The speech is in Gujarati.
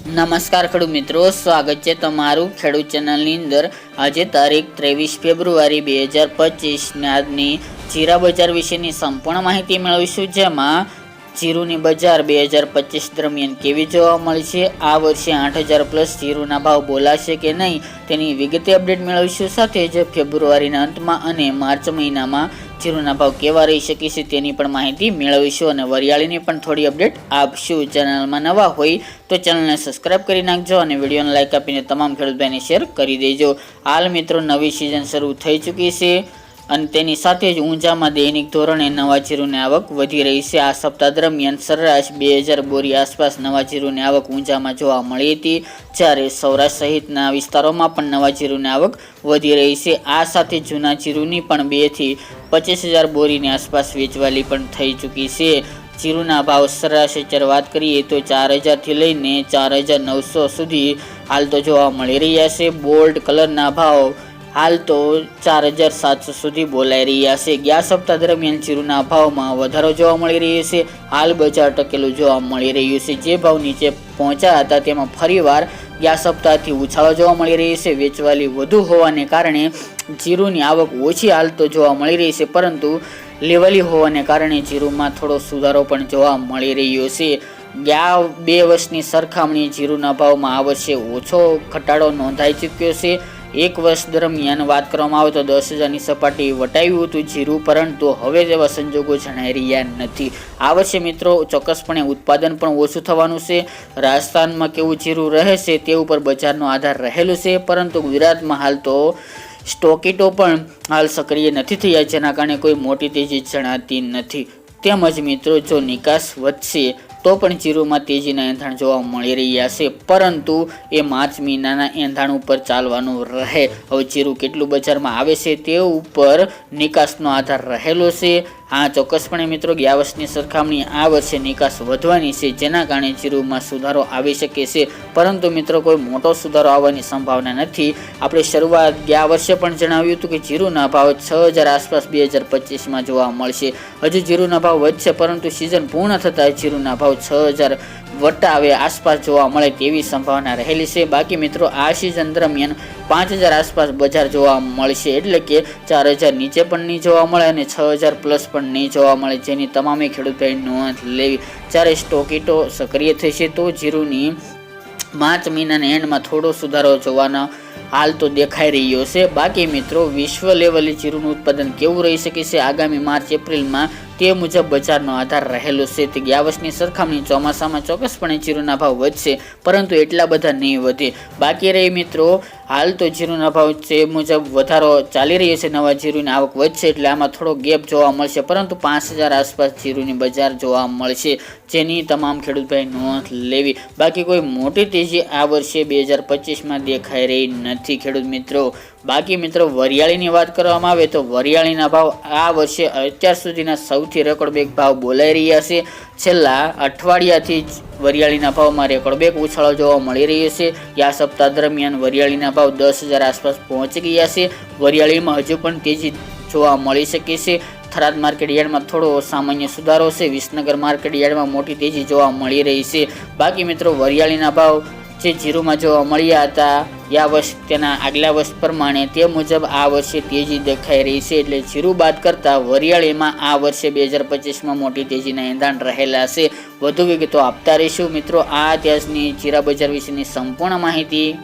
નમસ્કાર ખેડૂત મિત્રો, સ્વાગત છે તમારું ખેડૂત ચેનલની અંદર. આજે તારીખ ત્રેવીસ ફેબ્રુઆરી બે હજાર પચીસની આજની જીરા બજાર વિશેની સંપૂર્ણ માહિતી મેળવીશું, જેમાં જીરુની બજાર બે હજાર પચીસ દરમિયાન કેવી જોવા મળશે આ વર્ષે આઠ હજાર પ્લસ જીરુના ભાવ બોલાશે કે નહીં તેની વિગતે અપડેટ મેળવીશું. સાથે જ ફેબ્રુઆરીના અંતમાં અને માર્ચ મહિનામાં જીરુના ભાવ કેવા રહી શકે છે તેની પણ માહિતી મેળવીશું અને વરિયાળીની પણ થોડી અપડેટ આપશું. ચેનલમાં નવા હોય તો ચેનલને સબસ્ક્રાઇબ કરી નાખજો અને વિડીયોને લાઇક આપીને તમામ ખેડૂત ભાઈને શેર કરી દેજો. હાલ મિત્રો, નવી સિઝન શરૂ થઈ ચૂકી છે. અને તેની સાથે જ ઊંઝામાં દૈનિક ધોરણે નવા જીરુની આવક વધી રહી છે. આ સપ્તાહ દરમિયાન સરેરાશ બે હજાર બોરી આસપાસ નવા જીરુની આવક ઊંઝામાં જોવા મળી હતી, જ્યારે સૌરાષ્ટ્ર સહિતના વિસ્તારોમાં પણ નવા જીરુની આવક વધી રહી છે. આ સાથે જૂના જીરુની પણ બેથી પચીસ હજાર બોરીની આસપાસ વેચવાલી પણ થઈ ચૂકી છે. જીરુના ભાવ સરેરાશ અત્યારે વાત કરીએ તો ચાર હજારથી લઈને ચાર હજાર નવસો સુધી હાલ તો જોવા મળી રહ્યા છે. બોલ્ડ કલરના ભાવ હાલ તો ચાર હજાર સાતસો સુધી બોલાઈ રહ્યા છે. ગયા સપ્તાહ દરમિયાન જીરુના ભાવમાં વધારો જોવા મળી રહ્યો છે. હાલ બજાર ટકેલું જોવા મળી રહ્યું છે. જે ભાવ નીચે પહોંચ્યા હતા તેમાં ફરીવાર ગયા સપ્તાહથી ઉછાળો જોવા મળી રહ્યો છે. વેચવાલી વધુ હોવાને કારણે જીરુની આવક ઓછી હાલ તો જોવા મળી રહી છે. પરંતુ લેવલી હોવાને કારણે જીરુમાં થોડો સુધારો પણ જોવા મળી રહ્યો છે. ગયા બે વર્ષની સરખામણી જીરુના ભાવમાં આ વર્ષે ઓછો ઘટાડો નોંધાઈ ચૂક્યો છે. એક વર્ષ દરમિયાન વાત કરવામાં આવે તો દસ હજારની સપાટી વટાવ્યું હતું જીરું, પરંતુ હવે તેવા સંજોગો જણાઈ રહ્યા નથી. આ વર્ષે મિત્રો ચોક્કસપણે ઉત્પાદન પણ ઓછું થવાનું છે. રાજસ્થાનમાં કેવું જીરું રહેશે તે ઉપર બજારનો આધાર રહેલો છે, પરંતુ ગુજરાતમાં હાલ તો સ્ટોકીટો પણ હાલ સક્રિય નથી થયા, જેના કારણે કોઈ મોટી તેજી જણાતી નથી. તેમજ મિત્રો, જો નિકાસ વધશે તો પણ જીરુમાં તેજીના એંધાણ જોવા મળી રહ્યા છે. પરંતુ એ માર્ચ મહિનાના એંધાણ ઉપર ચાલવાનું રહે. હવે જીરું કેટલું બજારમાં આવે છે તે ઉપર નિકાસનો આધાર રહેલો છે. હા, ચોક્કસપણે મિત્રો, ગયા વર્ષની સરખામણી આ વર્ષે નિકાસ વધવાની છે, જેના કારણે જીરુમાં સુધારો આવી શકે છે. પરંતુ મિત્રો, કોઈ મોટો સુધારો આવવાની સંભાવના નથી. આપણે શરૂઆત ગયા વર્ષે પણ જણાવ્યું હતું કે જીરુના ભાવ છ હજાર આસપાસ બે હજાર પચીસમાં જોવા મળશે. હજુ જીરુના ભાવ વધશે, પરંતુ સિઝન પૂર્ણ થતાં જીરુના ભાવ છ હજાર વટાવે આસપાસ જોવા મળે તેવી સંભાવના રહેલી છે. બાકી મિત્રો, આ સિઝન દરમિયાન પાંચ હજાર આસપાસ બજાર જોવા મળશે. એટલે કે ચાર હજાર નીચે પણ નહીં જોવા મળે અને છ હજાર પ્લસ પણ નહીં જોવા મળે. જેની તમામે ખેડૂતો નોંધ લેવી. જ્યારે સ્ટોકીટો સક્રિય થશે તો જીરુની માર્ચ મહિનાના એન્ડમાં થોડો સુધારો જોવાના હાલ તો દેખાઈ રહ્યો છે. બાકી મિત્રો, વિશ્વ લેવલે જીરુનું ઉત્પાદન કેવું રહી શકે છે? આગામી માર્ચ, એપ્રિલમાં તે મુજબ બજારનો આધાર રહેલો છે. તે ગયા વર્ષની સરખામણી ચોમાસામાં ચોક્કસપણે જીરુના ભાવ વધશે, પરંતુ એટલા બધા નહીં વધે. બાકી રહી મિત્રો, હાલ તો જીરુના ભાવ જે મુજબ વધારો ચાલી રહ્યો છે. નવા જીરુની આવક વધશે એટલે આમાં થોડો ગેપ જોવા મળશે, પરંતુ પાંચ હજાર આસપાસ જીરુની બજાર જોવા મળશે, જેની તમામ ખેડૂત ભાઈ નોંધ લેવી. બાકી કોઈ મોટી તેજી આ વર્ષે બે હજાર પચીસમાં દેખાઈ રહી નથી ખેડૂત મિત્રો. બાકી મિત્રો, વરિયાળીની વાત કરવામાં આવે તો વરિયાળીના ભાવ આ વર્ષે અત્યાર સુધીના સૌથી રેકોર્ડ ભાવ બોલાઈ રહ્યા છે. છેલ્લા અઠવાડિયાથી જ વરિયાળીના ભાવમાં રેકોર્ડ ઉછાળો જોવા મળી રહ્યો છે. આ સપ્તાહ દરમિયાન વરિયાળીના ભાવ દસ હજાર આસપાસ પહોંચી ગયા છે. વરિયાળીમાં હજુ પણ તેજી જોવા મળી શકે છે. થરાદ માર્કેટ યાર્ડમાં થોડો સામાન્ય સુધારો છે. વિસનગર માર્કેટ યાર્ડમાં મોટી તેજી જોવા મળી રહી છે. બાકી મિત્રો, વરિયાળીના ભાવ જે જીરુમાં જોવા મળ્યા હતા, યા વર્ષ તેના આગલા વર્ષ પ્રમાણે તે મુજબ આ વર્ષે તેજી દેખાઈ રહી છે. એટલે જીરું બાદ કરતા વરિયાળીમાં આ વર્ષે બે હજાર પચીસમાં મોટી તેજીના એંધાણ રહેલા છે. વધુ વિગતો આપતા રહીશું. મિત્રો, આ ત્યાંની જીરા બજાર વિશેની સંપૂર્ણ માહિતી